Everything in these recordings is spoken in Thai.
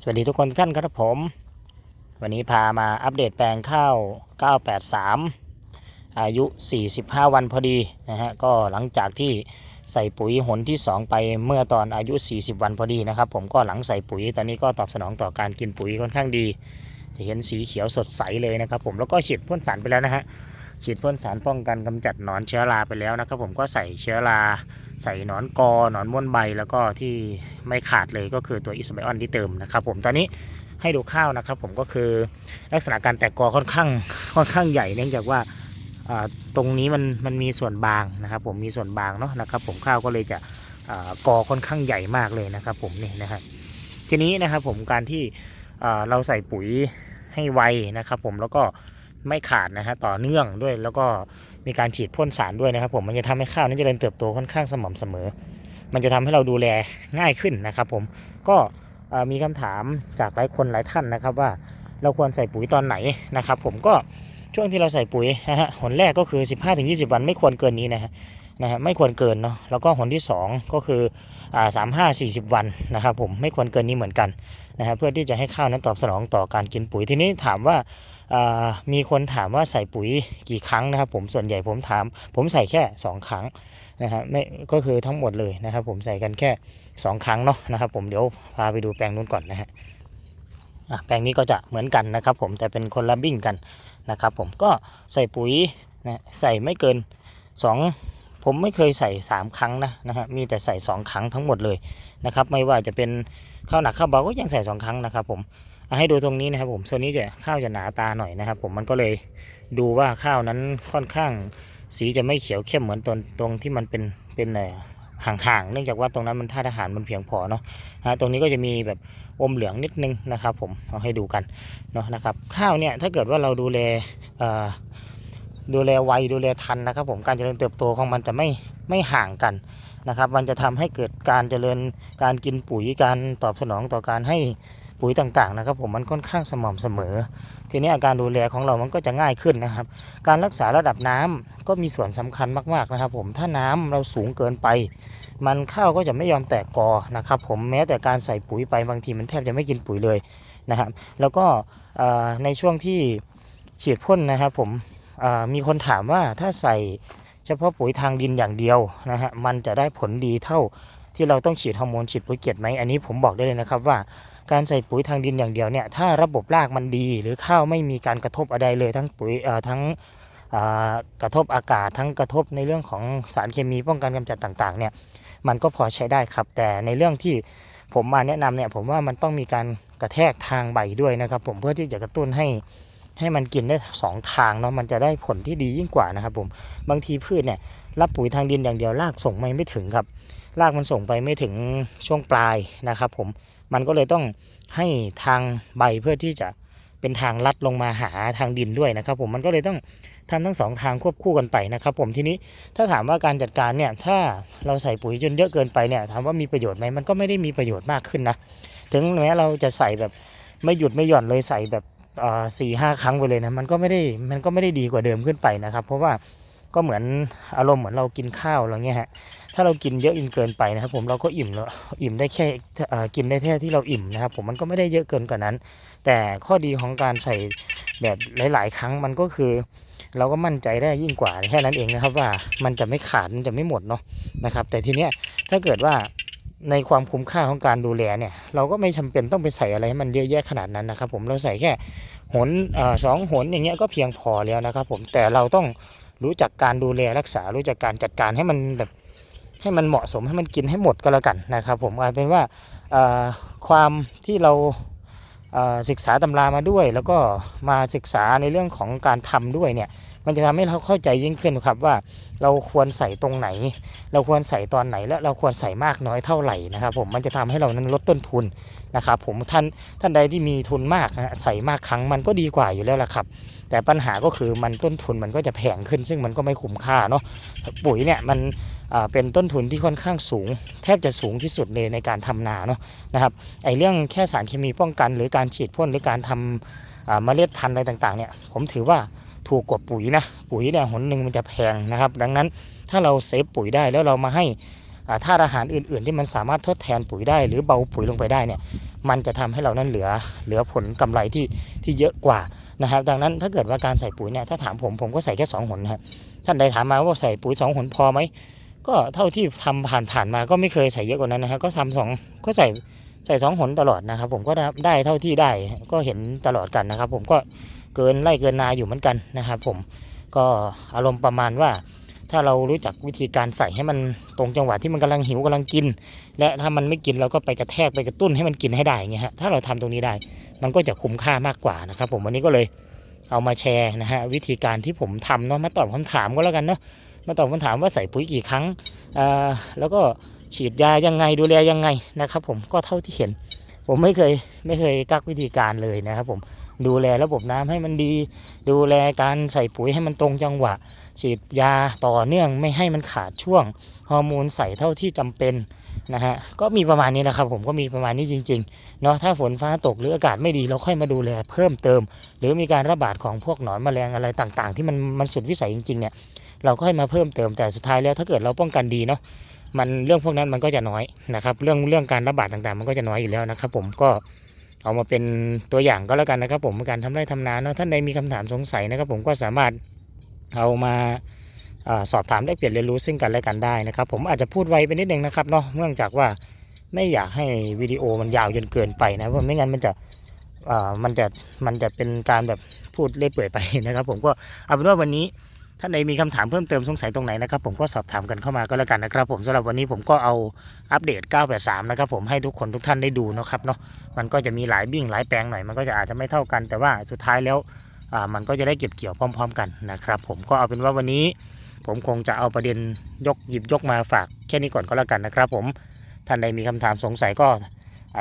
สวัสดีทุกคนทุกท่านครับผม วันนี้พามาอัปเดตแปลงข้าว 983 อายุ 45 วันพอดีนะฮะก็หลังจากที่ใส่ปุ๋ยหนที่ 2 ไปเมื่อตอนอายุ 40 วันพอดีนะครับ ผมก็หลังใส่ปุ๋ยตอนนี้ก็ตอบสนองต่อการกินปุ๋ยค่อนข้างดี จะเห็นสีเขียวสดใสเลยนะครับ ผมแล้วก็ฉีดพ่นสารไปแล้วนะฮะฉีดพ่นสารป้องกันกำจัดหนอนเชื้อราไปแล้วนะครับ ผมก็ใส่เชื้อรา ใส่หนอนกอหนอนม่วนใบแล้วก็ที่ไม่ขาดเลยก็คือตัวอิสไบออนที่เติมนะครับผมตอนนี้ให้ดูข้าวนะครับผมก็คือลักษณะการแตกกอค่อนข้างค่อนข้างใหญ่เนื่องจากว่าตรงนี้มันมันมีส่วนบางนะครับ ผมมีส่วนบางเนาะนะครับ ผมข้าวก็เลยจะอ่ากอค่อนข้างใหญ่มากเลยนะครับผมนี่นะครับทีนี้นะครับผมการที่เราใส่ปุ๋ยให้ไวนะครับ ผมแล้วก็ไม่ขาดนะฮะต่อเนื่องด้วยแล้วก็ มีการฉีดพ่นสารด้วยนะครับผมมันจะทำให้ข้าวนั้นเจริญเติบโตค่อนข้างสม่ำเสมอ มันจะทำให้เราดูแลง่ายขึ้นนะครับผมก็มีคำถามจากหลายคนหลายท่านนะครับว่าเราควรใส่ปุ๋ยตอนไหนนะครับผมก็ช่วงที่เราใส่ปุ๋ยนะฮะหนแรกก็คือ 15-20 วันไม่ควรเกินนี้นะฮะ นะฮะไม่ควรเกินเนาะแล้วก็หนที่ 2 ก็คืออ่าสามห้าสี่สิบวันนะครับผมไม่ควรเกินนี้เหมือนกันนะฮะเพื่อที่จะให้ข้าวนั้นตอบสนองต่อการกินปุ๋ยทีนี้ถามว่าอ่ามีคนถามว่าใส่ปุ๋ยกี่ครั้งนะครับ ผมส่วนใหญ่ผมถาม ผมใส่แค่ 2 ครั้งนะฮะไม่ก็คือทั้งหมดเลยนะครับ ผมใส่กันแค่ 2 ครั้งเนาะนะครับ ผมเดี๋ยวพาไปดูแปลงนู้นก่อนนะฮะอะแปลงนี้ก็จะเหมือนกันนะครับ ผมแต่เป็นคนละบิ้งกันนะครับ ผมก็ใส่ปุ๋ยนะใส่ไม่เกิน 2 ผมไม่เคยใส่ 3 ครั้งนะนะฮะมีแต่ใส่ 2 ครั้งทั้งหมดเลยนะครับไม่ว่าจะเป็นข้าวหนักข้าวเบาก็ยังใส่ 2 ครั้งนะครับผมให้ดูตรงนี้นะครับผมโซนนี้จะข้าวจะหนาตาหน่อยนะครับ ผมมันก็เลยดูว่าข้าวนั้นค่อนข้างสีจะไม่เขียวเข้มเหมือนตรงตรงที่มันเป็นเป็นเอ่ห่างๆ เนื่องจากว่าตรงนั้นมันธาตุอาหารมันเพียงพอเนาะฮะตรงนี้ก็จะมีแบบอมเหลืองนิดนึงนะครับ ผมเอาให้ดูกันเนาะนะครับ ข้าวเนี่ยถ้าเกิดว่าเราดูแลเอ่อ ดูแลไวดูแลทันนะครับผมการเจริญเติบโตของมันจะไม่ไม่ห่างกันนะครับ มันจะทำให้เกิดการเจริญการกินปุ๋ยการตอบสนองต่อการให้ปุ๋ยต่างๆนะครับ ผมมันค่อนข้างสม่ำเสมอ ทีนี้อาการดูแลของเรามันก็จะง่ายขึ้นนะครับ การรักษาระดับน้ำก็มีส่วนสำคัญมากๆนะครับ ผมถ้าน้ำเราสูงเกินไป มันข้าวก็จะไม่ยอมแตกกอนะครับ ผมแม้แต่การใส่ปุ๋ยไปบางทีมันแทบจะไม่กินปุ๋ยเลยนะครับ แล้วก็ในช่วงที่ฉีดพ่นนะครับ ผม มีคนถามว่าถ้าใส่เฉพาะปุ๋ยทางดินอย่างเดียวนะฮะมันจะได้ผลดีเท่าที่เราต้องฉีดฮอร์โมนฉีดปุ๋ยเกล็ดไหมอันนี้ผมบอกได้เลยนะครับว่าการใส่ปุ๋ยทางดินอย่างเดียวเนี่ยถ้าระบบรากมันดี หรือข้าวไม่มีการกระทบอะไรเลยทั้งปุ๋ยทั้งกระทบอากาศทั้งกระทบในเรื่องของสารเคมีป้องกันกำจัดต่างๆเนี่ยมันก็พอใช้ได้ครับแต่ในเรื่องที่ผมมาแนะนำเนี่ยผมว่ามันต้องมีการกระแทกทางใบด้วยนะครับ ผมเพื่อที่จะกระตุ้นให้ ให้มันกินได้สองทางเนาะมันจะได้ผลที่ดียิ่งกว่านะครับผมบางทีพืชเนี่ยรับปุ๋ยทางดินอย่างเดียวรากส่งไปไม่ถึงครับรากมันส่งไปไม่ถึงช่วงปลายนะครับ ผมมันก็เลยต้องให้ทางใบเพื่อที่จะเป็นทางลัดลงมาหาทางดินด้วยนะครับ ผมมันก็เลยต้องทำทั้งสองทางควบคู่กันไปนะครับ ผมทีนี้ถ้าถามว่าการจัดการเนี่ยถ้าเราใส่ปุ๋ยจนเยอะเกินไปเนี่ยถามว่ามีประโยชน์ไหมมันก็ไม่ได้มีประโยชน์มากขึ้นนะถึงแม้เราจะใส่แบบไม่หยุดไม่หย่อนเลยใส่แบบ สี่ห้าครั้งไปเลยนะมันก็ไม่ได้มันก็ไม่ได้ดีกว่าเดิมขึ้นไปนะครับ เพราะว่าก็เหมือนอารมณ์เหมือนเรากินข้าวอะไรเงี้ยฮะถ้าเรากินเยอะอินเกินไปนะครับ ผมเราก็อิ่มแล้วอิ่มได้แค่อ่อกินได้แค่ที่เราอิ่มนะครับ ผมมันก็ไม่ได้เยอะเกินกว่านั้น แต่ข้อดีของการใส่แบบหลาย ๆ ครั้งมันก็คือ เราก็มั่นใจได้ยิ่งกว่าแค่นั้นเองนะครับ ว่ามันจะไม่ขาดมันจะไม่หมดเนาะนะครับ แต่ทีเนี้ยถ้าเกิดว่า ในความคุ้มค่าของการดูแลเนี่ย เราก็ไม่จำเป็นต้องไปใส่อะไรให้มันเยอะแยะขนาดนั้นนะครับ ผมเราใส่แค่หนอสองหนอย่างเงี้ยก็เพียงพอแล้วนะครับ ผมแต่เราต้องรู้จักการดูแลรักษารู้จักการจัดการให้มันแบบให้มันเหมาะสมให้มันกินให้หมดก็แล้วกันนะครับ ผมกลายเป็นว่าความที่เราศึกษาตำรามาด้วย แล้วก็มาศึกษาในเรื่องของการทำด้วยเนี่ย มันจะทำให้เราเข้าใจยิ่งขึ้นครับว่าเราควรใส่ตรงไหน เราควรใส่ตอนไหนและเราควรใส่มากน้อยเท่าไหร่นะครับ ผมมันจะทำให้เรานั้นลดต้นทุนนะครับ ผมท่านท่านใดที่มีทุนมากนะใส่มากครั้งมันก็ดีกว่าอยู่แล้วล่ะครับ แต่ปัญหาก็คือมันต้นทุนมันก็จะแพงขึ้น ซึ่งมันก็ไม่คุ้มค่าเนาะปุ๋ยเนี่ยมันเป็นต้นทุนที่ค่อนข้างสูง แทบจะสูงที่สุดเลยในการทำนาเนาะนะครับไอเรื่องแค่สารเคมีป้องกัน หรือการฉีดพ่นหรือการทำอ่าเมล็ดพันธุ์อะไรต่างๆเนี่ยผมถือว่า ถูกกว่าปุ๋ยนะ ปุ๋ยเนี่ยหนหนึ่งมันจะแพงนะครับ ดังนั้นถ้าเราเซฟปุ๋ยได้แล้วเรามาให้ธาตุอาหารอื่น ๆ ที่มันสามารถทดแทนปุ๋ยได้ หรือเบาปุ๋ยลงไปได้เนี่ยมันจะทำให้เรานั้นเหลือเหลือผลกำไรที่ที่เยอะกว่านะครับ ดังนั้นถ้าเกิดว่าการใส่ปุ๋ยเนี่ยถ้าถามผมผมก็ใส่แค่สองหนนะครับท่านใดถามมาว่าใส่ปุ๋ยสองหนพอไหมก็เท่าที่ทำผ่านผ่านๆมาก็ไม่เคยใส่เยอะกว่านั้นนะครับก็ทำสองก็ใส่ใส่สองหนตลอดนะครับ ผมก็ได้เท่าที่ได้ก็เห็นตลอดกันนะครับ ผมก็ เกินไร่เกินนาอยู่เหมือนกันนะครับผมก็อารมณ์ประมาณว่า ถ้าเรารู้จักวิธีการใส่ให้มันตรงจังหวะที่มันกำลังหิวกำลังกิน และถ้ามันไม่กินเราก็ไปกระแทกไปกระตุ้นให้มันกินให้ได้อย่างเงี้ยฮะถ้าเราทำตรงนี้ได้ มันก็จะคุ้มค่ามากกว่านะครับผมวันนี้ก็เลยเอามาแชร์นะฮะวิธีการที่ผมทำเนาะมาตอบคำถามก็แล้วกันเนาะมาตอบคำถามว่าใส่ปุ๋ยกี่ครั้งอ่าแล้วก็ฉีดยายังไงดูแลยังไงนะครับผมก็เท่าที่เห็น ผมไม่เคยไม่เคยกักวิธีการเลยนะครับผม ดูแลระบบน้ำให้มันดี ดูแลการใส่ปุ๋ยให้มันตรงจังหวะ ฉีดยาต่อเนื่องไม่ให้มันขาดช่วงฮอร์โมนใส่เท่าที่จำเป็นนะฮะก็มีประมาณนี้นะครับผมก็มีประมาณนี้จริงๆเนาะถ้าฝนฟ้าตกหรืออากาศไม่ดีเราค่อยมาดูแลเพิ่มเติม หรือมีการระบาดของพวกหนอนแมลงอะไรต่างๆ ที่มันมันสุดวิสัยจริงๆเนี่ยเราก็ให้มาเพิ่มเติมแต่สุดท้ายแล้วถ้าเกิดเราป้องกันดีเนาะมันเรื่องพวกนั้นมันก็จะน้อยนะครับเรื่องเรื่องการระบาดต่างๆ มันก็จะน้อยอยู่แล้วนะครับผมก็ เอามาเป็นตัวอย่างก็แล้วกันนะครับ ผมในการทำไร่ทำนาเนาะท่านใดมีคำถามสงสัยนะครับ ผมก็สามารถเอามาอสอบถามได้เปลี่ยนเรียนรู้ซึ่งกันและกันได้นะครับ ผมอาจจะพูดไวไปนิดนึงนะครับเนาะเนื่องจากว่าไม่อยากให้วิดีโอมันยาวจนเกินไปนะเพราะไม่งั้นมันจะอ่ามันจะมันจะเป็นการแบบพูดเล่ยเปื่อยไปนะครับ ผมก็เอาเป็นว่าวันนี้ ท่านใดมีคำถามเพิ่มเติมสงสัยตรงไหนนะครับผมก็สอบถามกันเข้ามาก็แล้วกันนะครับผมสำหรับวันนี้ผมก็เอาอัปเดต 983 นะครับผมให้ทุกคนทุกท่านได้ดูนะครับเนาะมันก็จะมีหลายบิ้งหลายแปลงหน่อยมันก็จะอาจจะไม่เท่ากัน แต่ว่าสุดท้ายแล้วมันก็จะได้เก็บเกี่ยวพร้อม ๆ กันนะครับผมก็เอาเป็นว่าวันนี้ ผมคงจะเอาประเด็นยกหยิบยกมาฝากแค่นี้ก่อนก็แล้วกันนะครับผมท่านใดมีคำถามสงสัยก็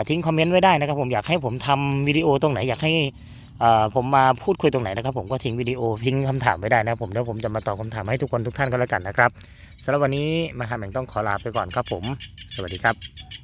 ทิ้งคอมเมนต์ไว้ได้นะครับผมอยากให้ผมทำวิดีโอตรงไหนอยากให้ ผมมาพูดคุยตรงไหนนะครับผมก็ทิ้งวิดีโอทิ้งคำถามไว้ได้นะครับผมแล้วผมจะมาตอบคำถามให้ทุกคนทุกท่านก็แล้วกันนะครับสำหรับวันนี้มาหาแห่งต้องขอลาไปก่อนครับผม สวัสดีครับ